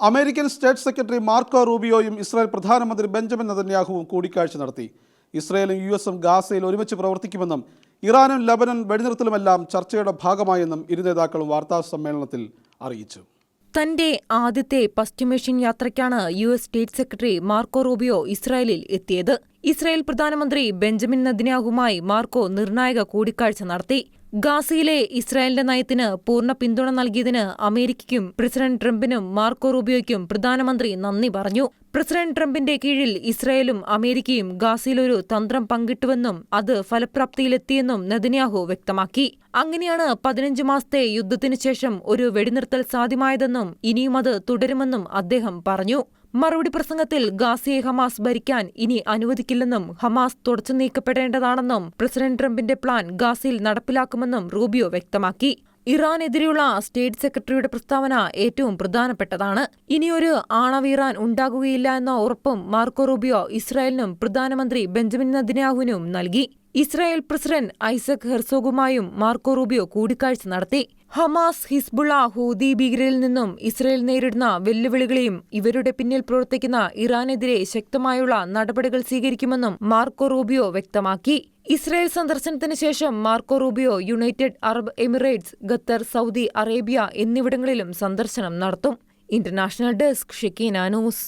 American state secretary Marco റൂബിയോയും Israel പ്രധാനമന്ത്രി Benjamin നദന്യാഹുവും കൂടിക്കാഴ്ച നടത്തി. ഇസ്രായേലും യു എസും ഗാസയിൽ ഒരുമിച്ച് പ്രവർത്തിക്കുമെന്നും ഇറാനും ലബനൻ വെടിനിർത്തലുമെല്ലാം ചർച്ചയുടെ ഭാഗമായെന്നും ഇരു നേതാക്കളും വാർത്താ സമ്മേളനത്തിൽ അറിയിച്ചു. തന്റെ ആദ്യത്തെ പശ്ചിമേഷ്യൻ യാത്രയ്ക്കാണ് U S state secretary Marco Rubio ഇസ്രായേലിൽ എത്തിയത്. ഇസ്രായേൽ പ്രധാനമന്ത്രി ബെഞ്ചമിൻ നദിനാഹുമായി മാർക്കോ നിർണായക കൂടിക്കാഴ്ച നടത്തി. ഗാസയിലെ ഇസ്രായേലിന്റെ നയത്തിന് പൂർണ പിന്തുണ നൽകിയതിന് അമേരിക്കയ്ക്കും പ്രസിഡന്റ് ട്രംപിനും മാർക്കോ റൂബിയോയ്ക്കും പ്രധാനമന്ത്രി നന്ദി പറഞ്ഞു. പ്രസിഡന്റ് ട്രംപിന്റെ കീഴിൽ ഇസ്രായേലും അമേരിക്കയും ഗാസയിലൊരു തന്ത്രം പങ്കിട്ടുവെന്നും അത് ഫലപ്രാപ്തിയിലെത്തിയെന്നും നെതന്യാഹു വ്യക്തമാക്കി. അങ്ങനെയാണ് പതിനഞ്ച് മാസത്തെ യുദ്ധത്തിനു ശേഷം ഒരു വെടിനിർത്തൽ സാധ്യമായതെന്നും ഇനിയും അത് തുടരുമെന്നും അദ്ദേഹം പറഞ്ഞു. മറുപടി പ്രസംഗത്തിൽ ഗാസയെ ഹമാസ് ഭരിക്കാൻ ഇനി അനുവദിക്കില്ലെന്നും ഹമാസ് തുടച്ചു നീക്കപ്പെടേണ്ടതാണെന്നും പ്രസിഡന്റ് ട്രംപിന്റെ പ്ലാൻ ഗാസയിൽ നടപ്പിലാക്കുമെന്നും റൂബിയോ വ്യക്തമാക്കി. ഇറാനെതിരെയുള്ള സ്റ്റേറ്റ് സെക്രട്ടറിയുടെ പ്രസ്താവന ഏറ്റവും പ്രധാനപ്പെട്ടതാണ്. ഇനിയൊരു ആണവ ഇറാൻ ഉണ്ടാകുകയില്ല എന്ന ഉറപ്പും മാർക്കോ റൂബിയോ ഇസ്രായേലിനും പ്രധാനമന്ത്രി ബെഞ്ചമിൻ നദിനാഹുവിനും നൽകി. ഇസ്രായേൽ പ്രസിഡന്റ് ഐസക് ഹെർസോഗുമായും മാർക്കോ റൂബിയോ കൂടിക്കാഴ്ച നടത്തി. ഹമാസ് ഹിസ്ബുള്ള ഹൂതി ഭീകരരിൽ നിന്നും ഇസ്രായേൽ നേരിടുന്ന വെല്ലുവിളികളെയും ഇവരുടെ പിന്നിൽ പ്രവർത്തിക്കുന്ന ഇറാനെതിരെ ശക്തമായുള്ള നടപടികൾ സ്വീകരിക്കുമെന്നും മാർക്കോ റൂബിയോ വ്യക്തമാക്കി. ഇസ്രായേൽ സന്ദർശനത്തിന് ശേഷം Marco Rubio United Arab Emirates Qatar Saudi Arabia എന്നിവിടങ്ങളിലും സന്ദർശനം നടത്തും. International desk Shekina news.